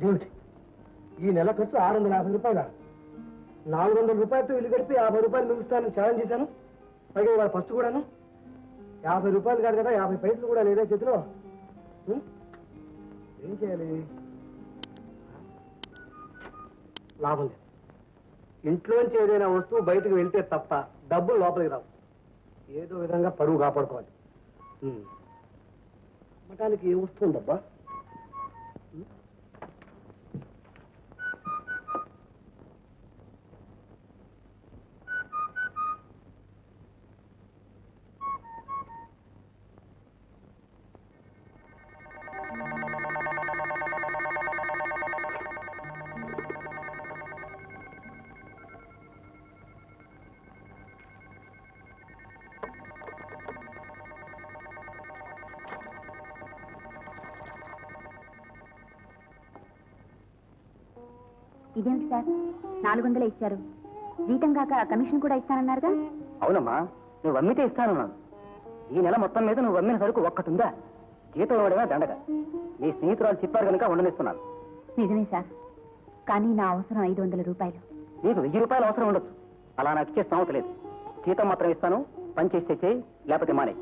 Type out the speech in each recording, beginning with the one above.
దేవుడి ఈ నెల ఖర్చు ఆరు వందల యాభై రూపాయలు నాలుగు వందల రూపాయలతో ఇల్లు గడిపి యాభై రూపాయలు మిగులుస్తానని ఛాలెంజ్ చేశాను. పైగా ఇవాళ ఫస్ట్ కూడాను. యాభై రూపాయలు కాదు కదా యాభై పైసలు కూడా లేదా చేతిలో. ఏం చేయాలి? లాభం లేదు. ఇంట్లోంచి ఏదైనా వస్తువు బయటకు వెళ్తే తప్ప డబ్బులు లోపలికి రావు. ఏదో విధంగా పరువు కాపాడుకోవాలి. ఉం. అమ్మటానికి ఏ వస్తువు ఇదేమిటి సార్? నాలుగు వందలే ఇచ్చారు. జీతం కాక కమిషన్ కూడా ఇస్తానన్నారుగా? అవునమ్మా నువ్వు అమ్మితే ఇస్తానన్నాను. ఈ నెల మొత్తం మీద నువ్వు అమ్మిన సరుకు ఒక్కటుందా? జీతం ఇవ్వడమే దండగ. నీ స్నేహితురాలు చెప్పారు కనుక ఉండనిస్తున్నాను నిజమే సార్. కానీ నా అవసరం ఐదు వందల రూపాయలు. నీకు వెయ్యి రూపాయలు అవసరం ఉండొచ్చు. అలా నాకు ఇచ్చే స్థామత లేదు. జీతం మాత్రం ఇస్తాను పని చేస్తే చేయి లేకపోతే మానే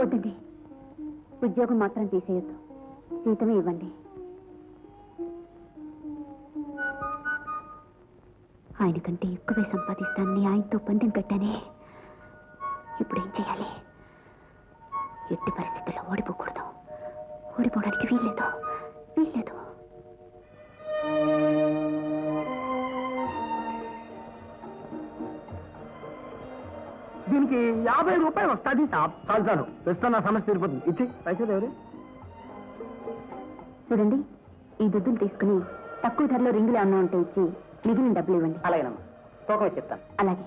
వద్దండి. ఉద్యోగం మాత్రం తీసేయొద్దు. జీతమే ఇవ్వండి. ఆయన కంటే ఎక్కువే సంపాదిస్తానని ఆయనతో పందెం పెట్టానే. ఇప్పుడు ఏం చేయాలి ఎట్టి పరిస్థితుల్లో ఓడిపోకూడదు. ఓడిపోవడానికి వీల్లేదు. వీల్లేదు. దీనికి యాభై రూపాయలు వస్తుంది. చాలు చాలు. సమస్య తీరిపోతుంది. ఇచ్చి పైసలు ఎవరు? చూడండి ఈ దుద్దులు తీసుకుని తక్కువ ధరలో రింగులు ఏమన్నా ఉంటే ఇచ్చి మిగిలిన డబ్బులు ఇవ్వండి. అలాగేనమ్మా. తూకం ఇచ్చి చెప్తాను. అలాగే.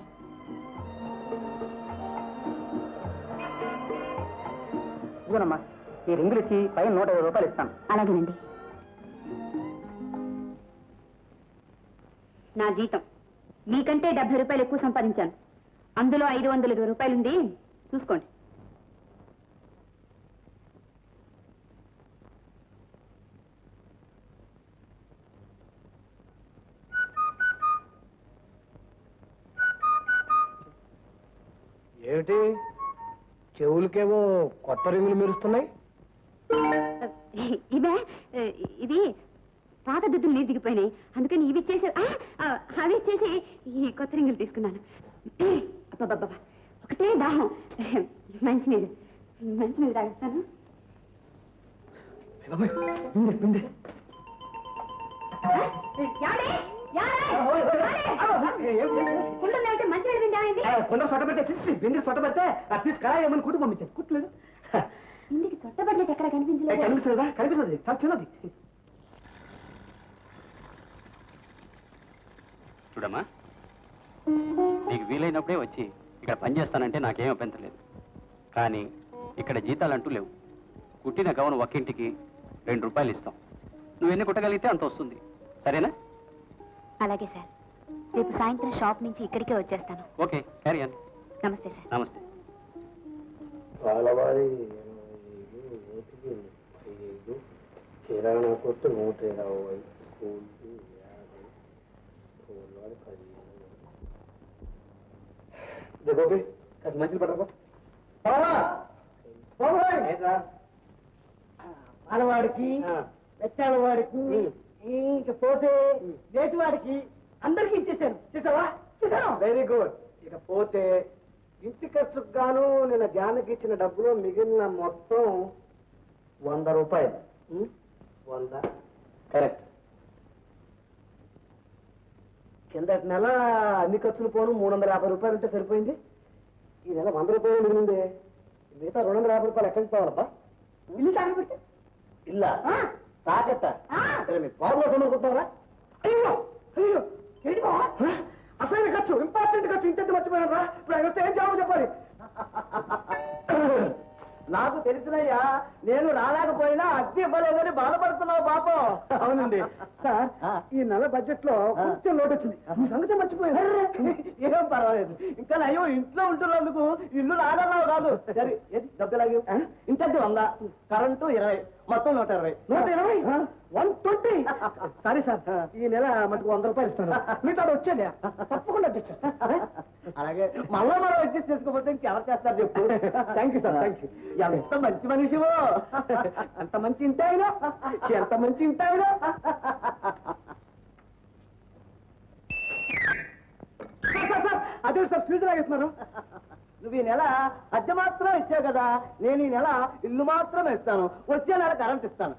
ఇదిగోనమ్మా ఈ రింగులు ఇచ్చి పైన నూట ఇరవై రూపాయలు ఇస్తాను. అలాగేనండి. నా జీతం. మీకంటే డెబ్బై రూపాయలు ఎక్కువ సంపాదించాను. అందులో ఐదు వందల ఇరవై రూపాయలుంది. చూసుకోండి. ఏమిటి? చెవులకేవో కొత్త రింగులు మెరుస్తున్నాయి. ఇవే ఇవి పాత దుద్దులు నీరు దిగిపోయినాయి. అందుకని ఇవి ఇచ్చేసి అవి ఇచ్చేసి ఈ కొత్త రింగులు తీసుకున్నాను. అబ్బబ్బబ్బా ఒకటే దాహం. మంచినీళ్ళు. మంచినీళ్ళు తాగిస్తాను. పిండి, పిండి. యాడే? యాడే? యాడే? కుండుందంటే మంచినీళ్ళు తింటామైంది ఆ, కొండ సొట్ట పెట్టే తీసి కాయమని కుటుంబం పంపించాను కుట్టలేదు. చుట్టబడలేదు ఎక్కడ కనిపించలేదు. కనిపించలేదా? కనిపిస్తుంది చాలా చిన్నది. చూడమ్మా నీకు వీలైనప్పుడే వచ్చి ఇక్కడ పని చేస్తానంటే నాకేం అభ్యంతరం లేదు. కానీ ఇక్కడ జీతాలంటూ లేవు. కుట్టిన గౌను ఒక్కింటికి రెండు రూపాయలు ఇస్తాం. నువ్వు ఎన్ని కుట్టగలిగితే అంత వస్తుంది. సరేనా? అలాగే సార్. రేపు సాయంత్రం షాప్ నుంచి ఇక్కడికే వచ్చేస్తాను. ఓకే క్యారీ ఆన్ నమస్తే సార్. నమస్తే. పాలవారి నూటికి ముప్పై ఐదు కిరాణా కొట్టు నూట ఇరవై కూలి యాభై కూలివాడి పదిహేను. ఇదే గోపి కాస్త మంచిలు పడరా పాలవాడికి వెచ్చాల వాడికి ఇంకా పోతే వేటి వాడికి అందరికి ఇచ్చేసాను చూసావా? చూసాను? వెరీ గుడ్ ఇక పోతే ఇంటి ఖర్చుకు గాను నిన్న జానకి ఇచ్చిన డబ్బులో మిగిలిన మొత్తం వంద రూపాయలు? వంద. కరెక్ట్ కిందటి నెల అన్ని ఖర్చులు పోను మూడు వందల యాభై రూపాయలు ఉంటే సరిపోయింది. ఈ నెల వంద రూపాయలు మిగిలింది. మిగతా రెండు వందల యాభై రూపాయలు ఎక్కడి నుంచి పోవాలబ్బా? ఇల్లు తాగబెట్టి ఇల్లా? బాబులో అయ్యో! అయ్యో! ఏంటి బావ? అసలు ఖర్చు ఇంపార్టెంట్ ఖర్చు ఇంత మర్చిపోయారా ఇప్పుడు ఆయన వస్తే ఏం జవాబు చెప్పాలి. నాకు తెలిసినయ్యా నేను రాలేకపోయినా అద్దె ఇవ్వలేదని బాధపడుతున్నావు పాపం. అవునండి. సార్ ఈ నెల బడ్జెట్లో కొంచెం లోటు వచ్చింది. సంగతి మర్చిపోయాను. ఏం పర్వాలేదు. ఇంకా నయ్యో ఇంట్లో ఉంటున్నందుకు ఇల్లు కాదు సరే ఏది? డబ్బులాగి ఇంతద్దు వంద? కరెంటు ఇరవై. మొత్తం నూట ఇరవై. నూట ఇరవై? One twenty? సరే సార్ ఈ నెల మటుకు వంద రూపాయలు ఇస్తాను. మీతో వచ్చేది తప్పకుండా అడ్జస్ట్ అలాగే. మళ్ళా మనం అడ్జస్ట్ చేసుకోకపోతే ఇంకెవరు చేస్తారు చెప్పు? Thank you sir thank you ఎంత మంచి మనిషివో ఎంత మంచి ఇంటాయినా ఎంత మంచి ఇంటాయినా అదే సార్ ఫ్యూజ్ లాగేస్తున్నారు నువ్వు ఈ నెల అద్దె మాత్రం ఇచ్చావు కదా నేను ఈ నెల ఇల్లు మాత్రం ఇస్తాను వచ్చే నెల కరెంట్ ఇస్తాను.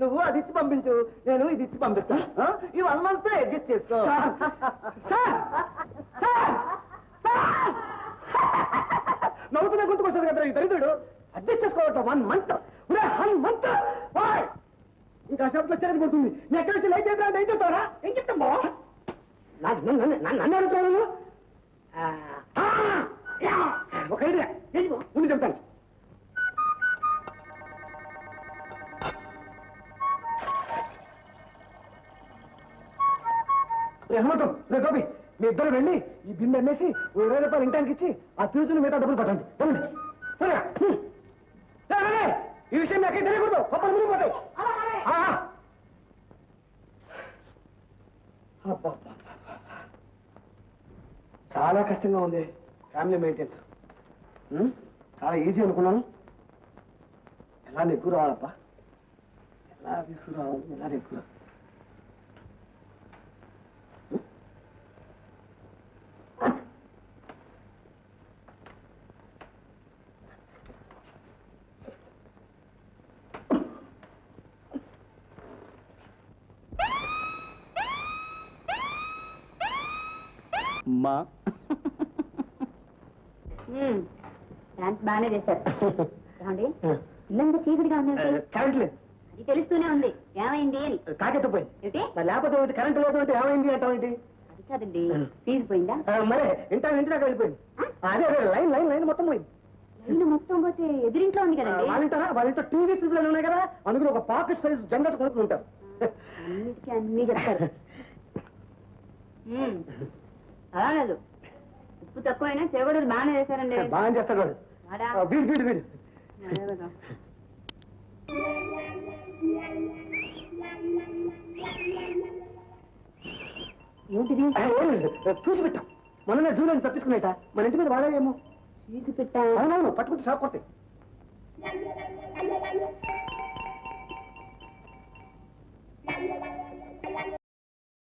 నువ్వు అది ఇచ్చి పంపించు నేను ఇది ఇచ్చి పంపిస్తాను? ఈ వన్ మంత్ అడ్జస్ట్ చేసుకో. నవ్వుతున్నా గుర్తుకొస్తుంది కదా ఈ దరిద్రుడు. అడ్జస్ట్ చేసుకోవటం వన్ మంత్. One month. ఇంకా షాప్లో వచ్చేది పడుతుంది. నేను ఎక్కడ వచ్చి లైట్ అయితే ఏం చెప్తారా ఏం చెప్తాం బావా? నన్ను నన్ను నన్ను అడుగుతున్నాను హనుమంతం రే గోపి మీ ఇద్దరు వెళ్ళి ఈ బిందె అమ్మేసి ఓ ఇరవై రూపాయలు ఇంటానికి ఇచ్చి ఆ ఫ్యూజులు మిగతా డబ్బులు పట్టండి. వెళ్ళండి. త్వరగా హ్మ్. రే, రే, రే. ఈ విషయం నాకే తెలియకూడదు. కొప్పలు మునిగిపోతాయి. చాలా కష్టంగా ఉంది ఫ్యామిలీ మెయింటెన్స్? చాలా ఈజీ అనుకున్నాను. ఎలా నెగ్గు రావాలప్పా ఎలా తీసుకురావాలి ఎలా నెగ్గు రావాలి మా. డాన్స్ బాగానే చేశారు. ఏమండి? ఇల్లంతా చీకటిగా ఉంది ఏమిటి? కరెంట్ లేదు. అది తెలుస్తూనే ఉంది. ఏమైంది అని. కాకెత్త పోయింది ఏమిటి? మరి లేకపోతే ఏంటి కరెంట్ లేదు అంటే ఏమైంది అంటావేంటి అది కాదండి. ఫీజు పోయిందా? మరే ఇంట ఇంటి దాకా వెళ్ళిపోయింది. అదే లైన్ లైన్ లైన్ మొత్తం పోయింది. ఇల్లు మొత్తం పోతే ఎదురింట్లో ఉంది కదండి. వాళ్ళింటారా? వాళ్ళింటో టీవీ సీజన్లు ఉన్నాయి కదా. అందులో ఒక పాకెట్ సైజ్ జనరేటర్ కొనుక్కుని ఉంటారు అన్నిటికీ అన్ని చెప్తారు. మ్మ్. పర్వాలేదు. ఉప్పు తక్కువైనా చేగొడలు బాగానే చేశారండి. బాగా చేస్తాడు వాడు. వాడా? వీడు వీడు వీడు. అదే కదా. ఏంటిది? ఆ, ఏం లేదు. చూసి పెట్టాం. మొన్న జూలని తప్పించుకునేట మన ఇంటి మీద వాడేమో తీసి పెట్టా? అవునవును పట్టుకుంటే షాక్ కొట్టే